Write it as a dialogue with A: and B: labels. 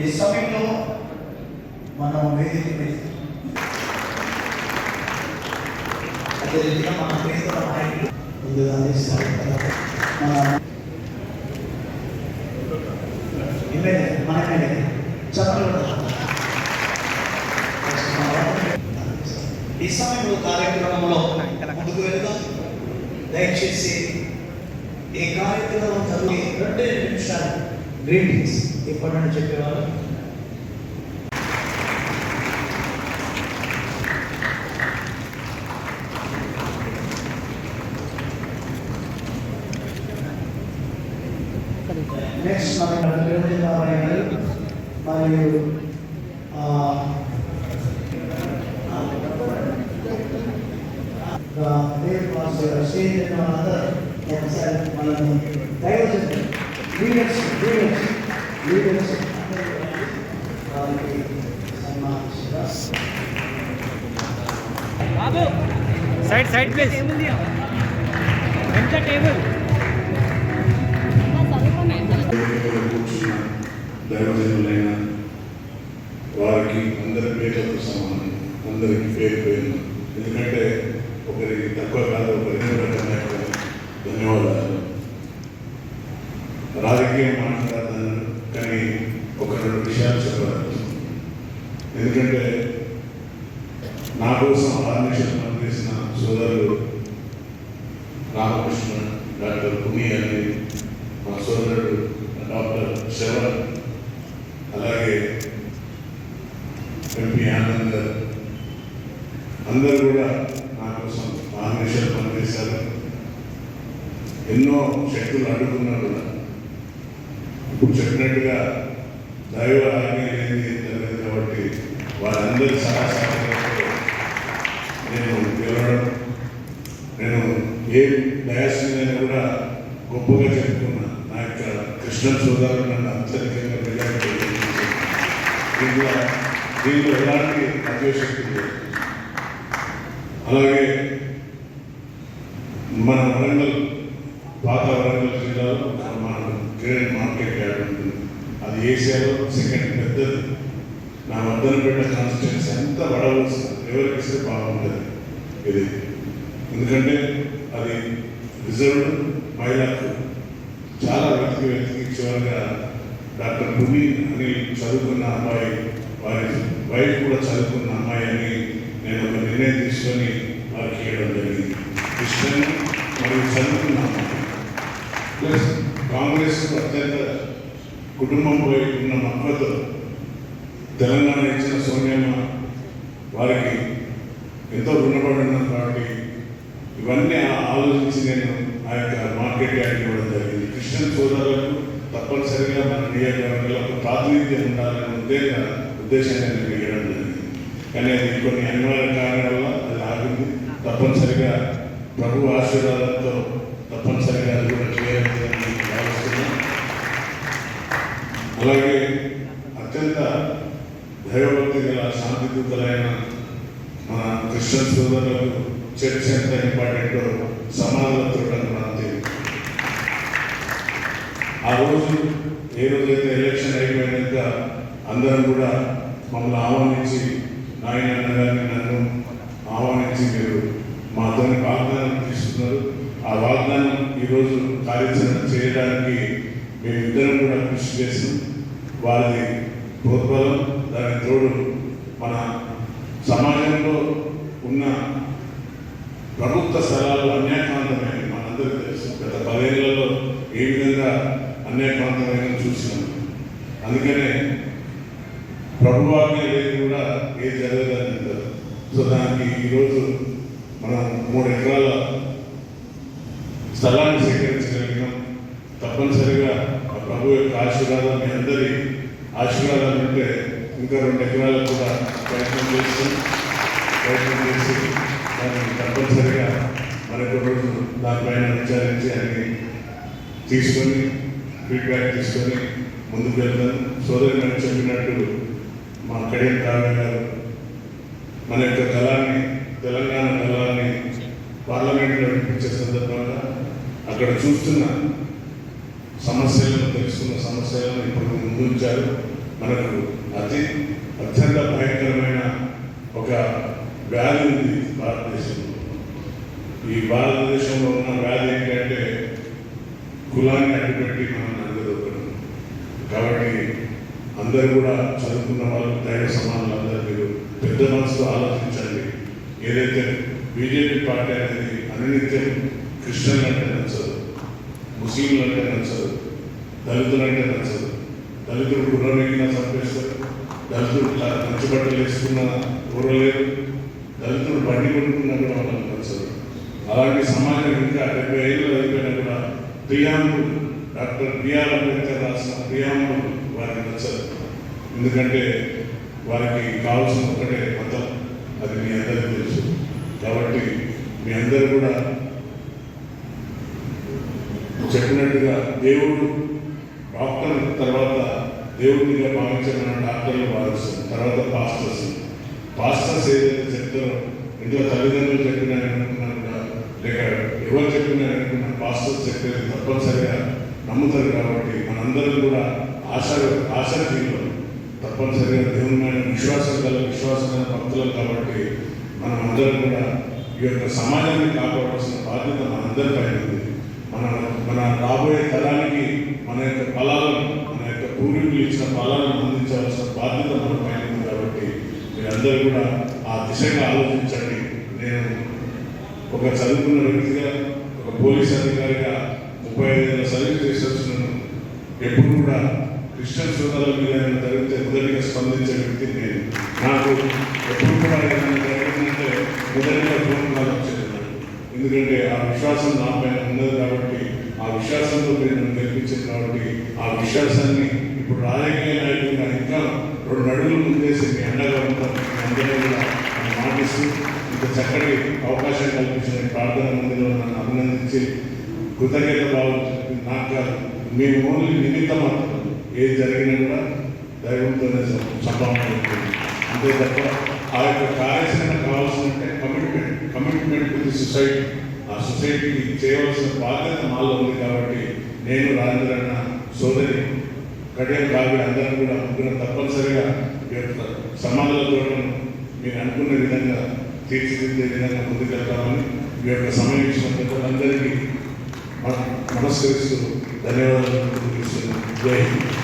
A: ఈ సమయంలో మనం వేదిక మీద అదే రీతిగా మన ప్రియతమ నాయకులు ముందుగా అందిస్తారు తర్వాత మన ఎమ్మెల్యే మన ఎమ్మెల్యే చెప్పండి ఈ సమయంలో కార్యక్రమంలో ముందుకు వెళ్దాం. దయచేసి ఈ కార్యక్రమం తల్లి రెండే నిమిషాలు గ్రీటింగ్స్ ఇప్పటి నుండి చెప్పేవారు. నెక్స్ట్ మన మరియు మాస్టర్ గారు, స్టేజ్ మీద మనందరం ఒకసారి లీడర్స్ లీడర్స్ లీడర్స్. వారికి సన్మానిస్తున్నారు
B: బాబు సైడ్ సైడ్ ప్లీజ్ ఎంత టేబుల్?
C: దైవజనులైన వారికి అందరి పేర్లతో సమానం. అందరికి పేరు పేరు ఎందుకంటే ఒకరికి తక్కువ కాదు ఒకరికి రకమైన ధన్యవాదాలు రాజకీయం మాట్లాడతాను కానీ ఒక రెండు విషయాలు ఎందుకంటే నా కోసం ఆర్మిషన్ పనిచేసిన సోదరులు రామకృష్ణ డాక్టర్ భూమి అని మా సోదరుడు డాక్టర్ శరవణ్ అలాగే ఎంపీ ఆనంద్ అందరూ కూడా నా కోసం ఆర్మిషన్ పనిచేశారు. ఎన్నో శక్తులు అడుగుతున్నారు కూడా. ఇప్పుడు చెప్పినట్టుగా దైవ వారందరి సహకారంతో నేను గెలవడం నేను ఏ డయాస్ మీద కూడా గొప్పగా చెప్పుకున్నా. నా యొక్క కృష్ణ సోదరులు నన్ను అత్యధికంగా మెజారిటీ దీంట్లో దీంట్లో ఎలాంటి అత్యవశక్తి లేదు. అలాగే మన వరంగల్ పాత వరంగల్ జిల్లాలో మన గ్రేడ్ మార్కెట్ యార్డ్ ఉంటుంది అది ఏసియాలో సెకండ్ నా వర్ధనపేట పెట్టిన అంతా ఎంత ఎవరికి ఇస్తే బాగుంటుంది ఇది. ఎందుకంటే అది రిజర్వ్డ్ మహిళకు చాలా వెతికి వెతికి చివరిగా డాక్టర్ భూమి అని చదువుకున్న అమ్మాయి వారి వైఫ్ కూడా చదువుకున్న అమ్మాయి అని నేను ఒక నిర్ణయం తీసుకొని వారికి ఇవ్వడం జరిగింది. ఇష్టం మరియు చదువుకున్న అమ్మాయి. ప్లస్ కాంగ్రెస్ అత్యంత కుటుంబంపై ఉన్న మక్కువతో తెలంగాణ ఇచ్చిన సోనియమ్మ వారికి ఎంతో రుణపడి ఉన్నాను కాబట్టి ఇవన్నీ ఆ- ఆలోచించి నేను ఆ యొక్క మార్కెట్ యాడ్ ఇవ్వడం జరిగింది. క్రిస్టియన్ సోదరులకు తప్పనిసరిగా మన నియోజకవర్గాలకు ప్రాతినిధ్యం ఉండాలనే ఉద్దేశ ఉద్దేశాన్ని నేను ఇవ్వడం జరిగింది. కానీ అది కొన్ని అనివార్య కారణాల వల్ల అది ఆగింది. తప్పనిసరిగా ప్రభు ఆశీర్వాదంతో తప్పనిసరిగా అది కూడా క్లియర్ భావిస్తున్నాను. అలాగే అత్యంత దైవభక్తి గల శాంతి దూతలైన మన క్రిస్టియన్ సోదరులకు చర్చ్ ఎంత ఇంపార్టెంటో సమాధానం చూడడం ఆ రోజు ఏ రోజైతే ఎలక్షన్ అయిపోయినాక అందరం కూడా మమ్మల్ని ఆహ్వానించి నాయన అన్నగారిని నన్ను ఆహ్వానించి మీరు మాతో వాగ్దానం తీసుకున్నారు. ఆ వాగ్దానం ఈరోజు కార్యాచరణ చేయడానికి మేమిద్దరం కూడా కృషి చేసి వారి ప్రోద్బలం దాని తోడు మన సమాజంలో ఉన్న ప్రభుత్వ స్థలాలు అన్యాయకాంతమైన మనందరికీ తెలుసు గత పదేళ్ళలో ఏ విధంగా అన్యాయకాంతమైన చూసినాం. అందుకనే ప్రభువాజ్ఞ లేదు కూడా ఏ జరగదని సో దానికి ఈరోజు మనం మూడు ఎకరాల స్థలాన్ని సేకరించగలిగినాం. తప్పనిసరిగా ఆ ప్రభు యొక్క ఆశీర్వాదం మీ అందరి ఆశీర్వాదాలు ఉంటే ఇంకా రెండు ఎకరాలకు కూడా ప్రయత్నం చేసి ప్రయత్నం చేసి దాన్ని తప్పనిసరిగా మరొక రోజు దానిపైన విచారించి అన్ని తీసుకొని ఫీడ్బ్యాక్ తీసుకొని ముందుకు వెళ్తాను. సోదరి నాకు చెప్పినట్టు మా కడియం కావ్య గారు మన యొక్క కళాన్ని తెలంగాణ కళాన్ని పార్లమెంట్లో వినిపించే సందర్భంగా అక్కడ చూస్తున్న సమస్యలను తెలుసుకున్న సమస్యలను ఇప్పుడు ముందుంచారు మనకు అతి అత్యంత భయంకరమైన ఒక వ్యాధి ఉంది భారతదేశంలో. ఈ భారతదేశంలో ఉన్న వ్యాధి ఏంటంటే కులాన్ని అడ్డుపెట్టి మనం నడగదొక్కడం కాబట్టి అందరూ కూడా చదువుకున్న వాళ్ళు దైవ సమానులు అందరూ మీరు పెద్ద మనసుతో ఆలోచించండి. ఏదైతే బీజేపీ పార్టీ అనేది అనునిత్యం క్రిస్టియన్లు అంటే నచ్చదు ముస్లింలు అంటే నచ్చదు దళితులు అంటే నచ్చదు తల్లిదండ్రులు గుర్రం చంపేస్తారు. దళితులు మంచి బట్టలు వేసుకున్న ఊరలేరు. దళితులు బండి కొనుక్కున్నా కూడా వాళ్ళకి నచ్చదు అలాంటి సమాజం ఇంకా డెబ్బై ఏళ్ళు అయిపోయినా కూడా ప్రియాంబుల్ డాక్టర్ బిఆర్ అంబేద్కర్ రాసిన ప్రియాంబుల్ వారికి నచ్చదు ఎందుకంటే వారికి కావాల్సిన ఒకటే మతం అది మీ అందరికీ తెలుసు. కాబట్టి మీ అందరూ కూడా చెప్పినట్టుగా దేవుడు డాక్టర్ తర్వాత దేవుడిగా భావించిన డాక్టర్లు భావిస్తారు తర్వాత పాస్టర్స్. పాస్టర్స్ ఏదైతే చెప్తారో ఇంట్లో తల్లిదండ్రులు చెప్పినా అనుకున్నా కూడా లేక ఎవరు చెప్పినా అనుకున్నా పాస్టర్స్ చెప్పేది తప్పనిసరిగా నమ్ముతారు కాబట్టి మనందరం కూడా ఆశ ఆశాజీవులు తప్పనిసరిగా దేవుని మీద విశ్వాసం గల విశ్వాసమైన భక్తులు కాబట్టి మనం అందరం కూడా ఈ యొక్క సమాజాన్ని కాపాడాల్సిన బాధ్యత మనందరిపై ఉంది. మన మన రాబోయే తరానికి మన యొక్క ఫలాలను మన ఇచ్చిన ఫలాలను అందించాల్సిన బాధ్యత మన పైన ఉంది కాబట్టి మీరందరూ కూడా ఆ దిశగా ఆలోచించండి. నేను ఒక చదువుకున్న వ్యక్తిగా ఒక పోలీస్ అధికారిగా ముప్పై ఐదేళ్ళ సర్వీస్ చేసి వచ్చినాను. ఎప్పుడు కూడా క్రిస్టియన్ సోదరుల మీద ఏమైనా జరిగితే మొదటిగా స్పందించే వ్యక్తి నేను. నాకు ఎప్పుడు కూడా ఏమైనా జరిగిందంటే మొదటిగా ఫోన్ కాల్ ఎందుకంటే ఆ విశ్వాసం నా పైన ఉన్నది కాబట్టి ఆ విశ్వాసంతో నేను నన్ను కాబట్టి ఆ విశ్వాసాన్ని ఇప్పుడు రాజకీయ నాయకులుగా ఇంకా రెండు అడుగులు ముందేసి మీ అండగా ఉంటాం అందరూ కూడా మాటిస్తూ ఇంత చక్కటి అవకాశం కల్పించిన ప్రార్థన మందిలో నన్ను అభినందించి కృతజ్ఞత భావం నాకు కాదు మేము ఓన్లీ నిమిత్తం మాత్రం ఏది జరిగినా కూడా దైవంతోనే సంభావన ఉంటుంది అంతే తప్ప ఆ యొక్క కార్యాచరణ కావాల్సిందంటే commitment commitment to the society ఆ సొసైటీకి చేయవలసిన బాధ్యత మాలో ఉంది కాబట్టి నేను రాజేంద్ర సోదరి కఠిన కావి అందరం కూడా అనుకున్న తప్పనిసరిగా సమాజంలో యొక్క మీరు అనుకున్న విధంగా తీర్చిదిద్దే విధంగా ముందుకెళ్తామని మీ యొక్క సమయం ఇచ్చినందుకు అందరికీ మనస్కరిస్తూ ధన్యవాదాలు జై హింద్.